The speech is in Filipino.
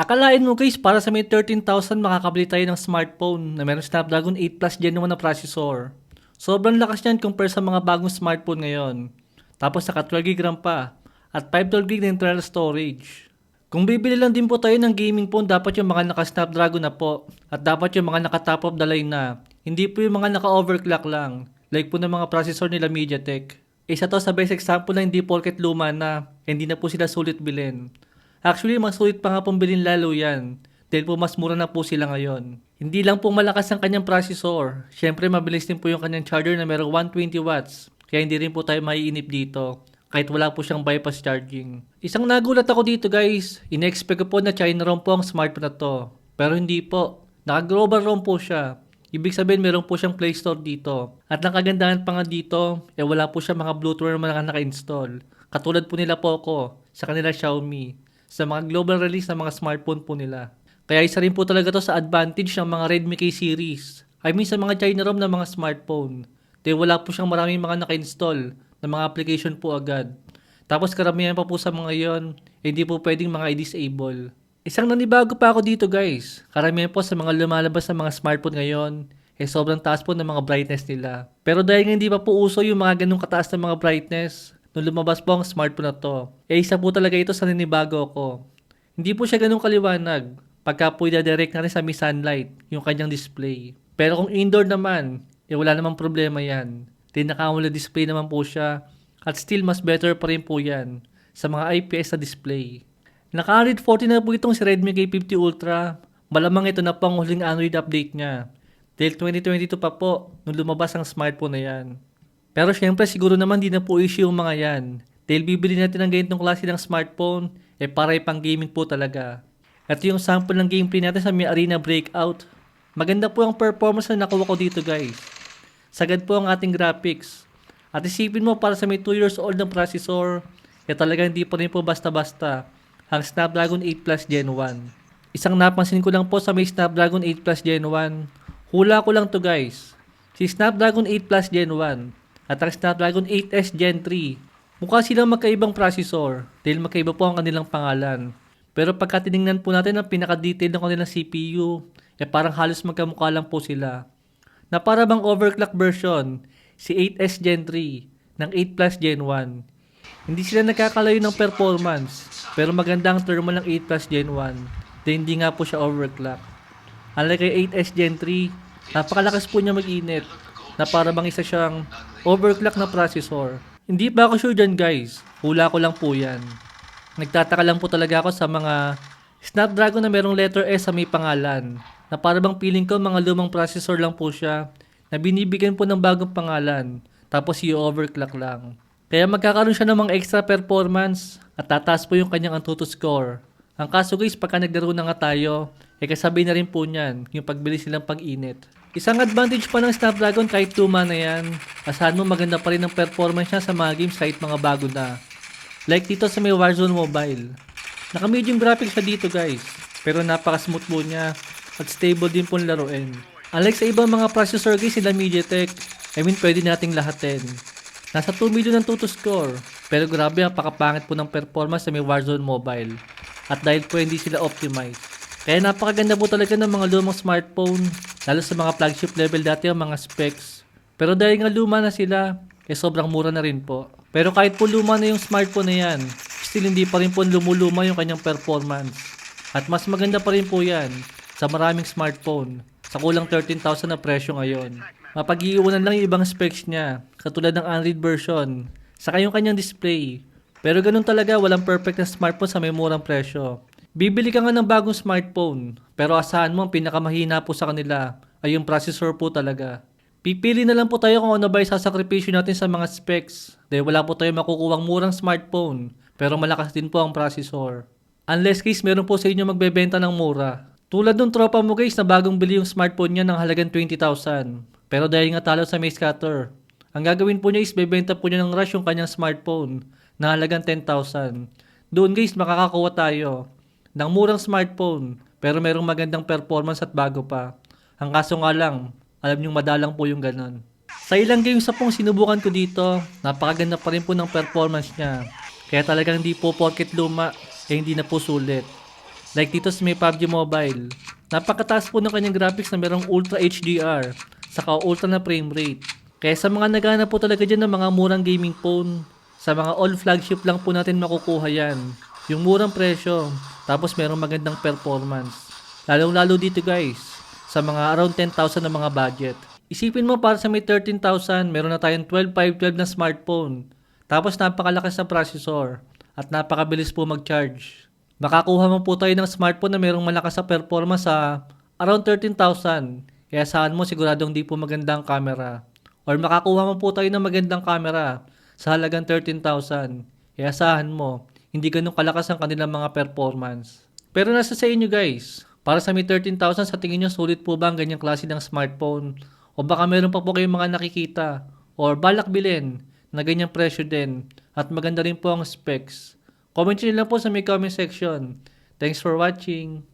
Akalain mo guys, para sa may 13,000 makakabili tayo ng smartphone na meron Snapdragon 8 Plus Gen 1 na processor. Sobrang lakas niyan compare sa mga bagong smartphone ngayon. Tapos naka 12 GB RAM pa at 512 GB na internal storage. Kung bibili lang din po tayo ng gaming phone, dapat yung mga naka Snapdragon na po at dapat yung mga naka top of the line na. Hindi po yung mga naka overclock lang like po ng mga processor nila MediaTek. Isa to sa best example na hindi porket luma na, hindi na po sila sulit bilhin. Actually, mas sulit pa nga pong bilhin lalo yan. Dahil po mas mura na po sila ngayon. Hindi lang po malakas ang kanyang processor. Siyempre, mabilis din po yung kanyang charger na merong 120 watts. Kaya hindi rin po tayo maiinip dito. Kahit wala po siyang bypass charging. Isang nagulat ako dito guys. Ina-expect ko po na China ROM po ang smartphone na to. Pero hindi po. Naka-global ROM po siya. Ibig sabihin meron po siyang Play Store dito. At ang kagandahan pa nga dito, eh wala po siya mga Bluetooth na naka-install. Katulad po nila Poco sa kanila Xiaomi sa mga global release ng mga smartphone po nila. Kaya isa rin po talaga to sa advantage ng mga Redmi K series. I mean sa mga China ROM na mga smartphone. Dahil wala po siyang maraming mga naka-install na mga application po agad. Tapos karamihan pa po sa mga yon, hindi po pwedeng mga i-disable. Isang nanibago pa ako dito guys. Karamihan po sa mga lumalabas na mga smartphone ngayon, eh sobrang taas po ng mga brightness nila. Pero dahil nga hindi pa po uso yung mga ganung kataas na mga brightness, nung lumabas po ang smartphone na to, eh isa po talaga ito sa nanibago ko. Hindi po siya ganun kaliwanag pagka po direct na rin sa may sunlight yung kanyang display. Pero kung indoor naman, eh wala namang problema yan. Then naka-AMOLED display naman po siya at still mas better pa rin po yan sa mga IPS na display. Naka-Android 14 na po itong si Redmi K50 Ultra. Malamang ito na po ang huling Android update niya. Dahil 2022 pa po nung lumabas ang smartphone na yan. Pero syempre siguro naman di na po issue yung mga yan. Dahil bibili natin ng ganitong klase ng smartphone, eh para pang gaming po talaga. Ito yung sample ng gameplay natin sa Mi Arena Breakout. Maganda po ang performance na nakuha ko dito guys. Sagad po ang ating graphics. At isipin mo para sa may 2 years old na processor, eh talagang hindi pa rin po basta-basta ang Snapdragon 8 Plus Gen 1. Isang napansin ko lang po sa may Snapdragon 8 Plus Gen 1, hula ko lang to guys. Si Snapdragon 8 Plus Gen 1 at ang Snapdragon 8S Gen 3. Mukha silang magkaibang processor dahil magkaiba po ang kanilang pangalan. Pero pagka tinignan po natin ang pinaka-detail ng kanilang CPU, eh parang halos magkamukha lang po sila. Na para bang overclock version, si 8S Gen 3 ng 8 Plus Gen 1. Hindi sila nagkakalayo ng performance, pero maganda ang thermal ng 8 Plus Gen 1, dahil hindi nga po siya overclock. Unlike kay 8S Gen 3, napakalakas po niya mag-init, na para bang isa siyang overclock na processor. Hindi pa ako sure dyan guys, hula ko lang po yan. Nagtataka lang po talaga ako sa mga Snapdragon na merong letter S sa may pangalan, na para bang feeling ko mga lumang processor lang po siya, na binibigyan po ng bagong pangalan, tapos i-overclock lang. Kaya magkakaroon siya ng mga extra performance at tataas po yung kanyang Antutu score. Ang kaso guys, pagka naglaro na nga tayo, eh kasabay na rin po niyan yung pagbilis nilang pag-init. Isang advantage pa ng Snapdragon kahit luma na yan, asahan mo maganda pa rin ang performance niya sa mga games kahit mga bago na. Like dito sa may Warzone Mobile. Naka medium graphics siya dito guys, pero napaka-smooth po niya at stable din po laruin. Unlike sa ibang mga processor guys sila MediaTek, I mean pwede nating lahatin. Nasa 2 million ang Tutu score, pero grabe ang pakapangit po ng performance sa may Warzone Mobile. At dahil po hindi sila optimized. Kaya napakaganda po talaga ng mga lumang smartphone, lalo sa mga flagship level dati ang mga specs. Pero dahil nga luma na sila, eh sobrang mura na rin po. Pero kahit po luma na yung smartphone na yan, still hindi pa rin po lumuluma yung kanyang performance. At mas maganda pa rin po yan sa maraming smartphone sa kulang 13,000 na presyo ngayon. Mapag-iiwanan lang yung ibang specs niya, katulad ng Android version, saka yung kanyang display. Pero ganun talaga, walang perfect na smartphone sa may murang presyo. Bibili ka nga ng bagong smartphone, pero asahan mo ang pinakamahina po sa kanila ay yung processor po talaga. Pipili na lang po tayo kung ano ba yung sasakripisyo natin sa mga specs dahil wala po tayo makukuwang murang smartphone pero malakas din po ang processor. Unless case meron po sa inyo magbebenta ng mura. Tulad nung tropa mo guys na bagong bili yung smartphone niya ng halagang 20,000 pero dahil nga talo sa may scatter, ang gagawin po niya is bebenta po niya ng rush yung kanyang smartphone na halagang 10,000. Doon guys makakakuha tayo ng murang smartphone pero merong magandang performance at bago pa. Ang kaso nga lang, alam niyong madalang po yung ganun. Sa ilang games na pong sinubukan ko dito, napakaganda pa rin po ng performance niya. Kaya talagang hindi po porket luma, eh hindi na po sulit. Like dito sa may PUBG Mobile. Napakataas po ng kanyang graphics na merong Ultra HDR, saka ultra na frame rate. Kaya sa mga nagana po talaga dyan ng mga murang gaming phone, sa mga all flagship lang po natin makukuha yan. Yung murang presyo, tapos merong magandang performance. Lalong lalo dito guys, sa mga around 10,000 na mga budget. Isipin mo para sa may 13,000, meron na tayong 12512 na smartphone. Tapos napakalakas na processor at napakabilis po mag-charge. Makakuha mo po tayo ng smartphone na merong malakas na performance sa around 13,000. Kaya saan mo siguradong di po magandang camera. Or makakuha mo po tayo ng magandang camera sa halagang 13,000. Kaya saan mo, hindi ganun kalakas ang kanilang mga performance. Pero nasa sa inyo guys, para sa may 13,000 sa tingin nyo sulit po ba ang ganyang klase ng smartphone? O baka meron pa po kayong mga nakikita or balak bilhin na ganyang presyo din at maganda rin po ang specs. Comment nyo lang po sa may comment section. Thanks for watching.